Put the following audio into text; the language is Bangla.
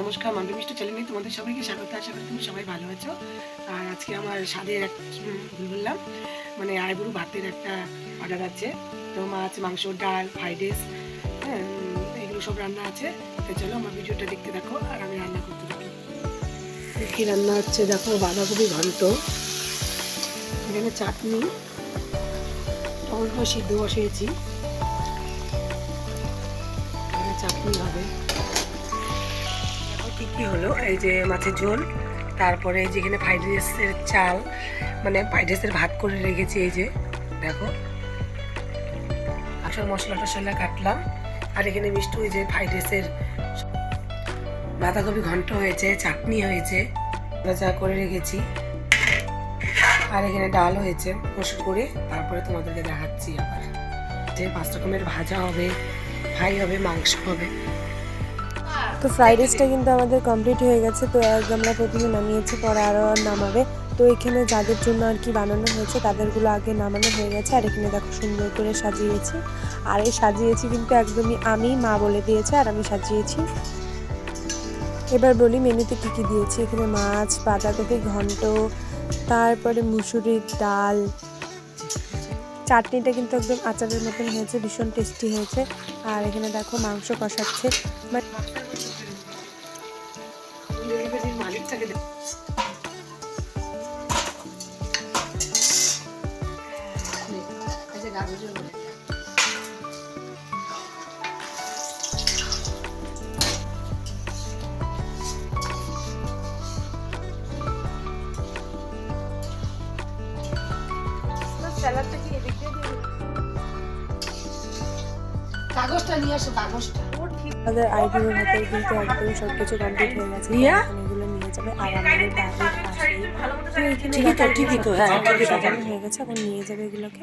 নমস্কার মান্ডু মিষ্টি চ্যানেলে তোমাদের সবাইকে স্বাগত। আশা করি তুমি সবাই ভালো আছো। আর আজকে আমার স্বাদের এক বললাম? মানে আইবুড়ো ভাতের একটা অর্ডার আছে। তো মাছ, মাংস, ডাল, ফ্রাইড রাইস হ্যাঁ এগুলো সব রান্না আছে। তো চলো আমার ভিডিওটা দেখতে দেখো আর আমি রান্না করতে থাকি। কী রান্না হচ্ছে, দেখো বাঁধাকপি ঘন্ট, এখানে চাটনি, টমেটো সিদ্ধ বসিয়েছি। চাটনি হবে। কী হলো? এই যে মাছের ঝোল, তারপরে এই যে এখানে ফ্রাইড রাইসের চাল মানে ফ্রাইড রাইসের ভাত করে রেখেছি এই যে, দেখো। আসল মশলা টশলা কাটলাম, আর এখানে মিষ্টি ওই যে ফ্রাইড রাইসের বাঁধাকপি ঘন্ট হয়েছে, চাটনি হয়েছে, যা করে রেখেছি। আর এখানে ডাল হয়েছে, মসুর করে, তারপরে তোমাদেরকে দেখাচ্ছি আবার। যে পাঁচ রকমের ভাজা হবে, ফ্রাই হবে, মাংস হবে। তো ফ্রাইড রাইসটা কিন্তু আমাদের কমপ্লিট হয়ে গেছে, তো এক আমরা প্রথমে নামিয়েছি, পরে আরও নামাবে। তো এখানে যাদের জন্য আর কি বানানো হয়েছে, তাদেরগুলো আগে নামানো হয়ে গেছে, আর এখানে দেখো সুন্দর করে সাজিয়েছি। আর এই সাজিয়েছি কিন্তু একদমই আমি, মা বলে দিয়েছে, আর আমি সাজিয়েছি। এবার বলি মেনুতে কী কী দিয়েছি, এখানে মাছ, বাঁধাকপি ঘন্ট, তারপরে মুসুরির ডাল চাটনিটা কিন্তু একদম আচারের মতন হয়েছে, ভীষণ টেস্টি হয়েছে। আর এখানে দেখো মাংস কষাচ্ছে। মানে কাগজটা নিয়ে আসো কাগজটা। আমাদের আইডির হাতে কিন্তু একদম সব কিছু কমপ্লিট হয়ে গেছে। রিয়া? এগুলো নিয়ে যাবে আর আমাদের বাড়ির ঠিকই তো, ঠিকই তো, হ্যাঁ, হয়ে গেছে এখন নিয়ে যাবে এগুলোকে।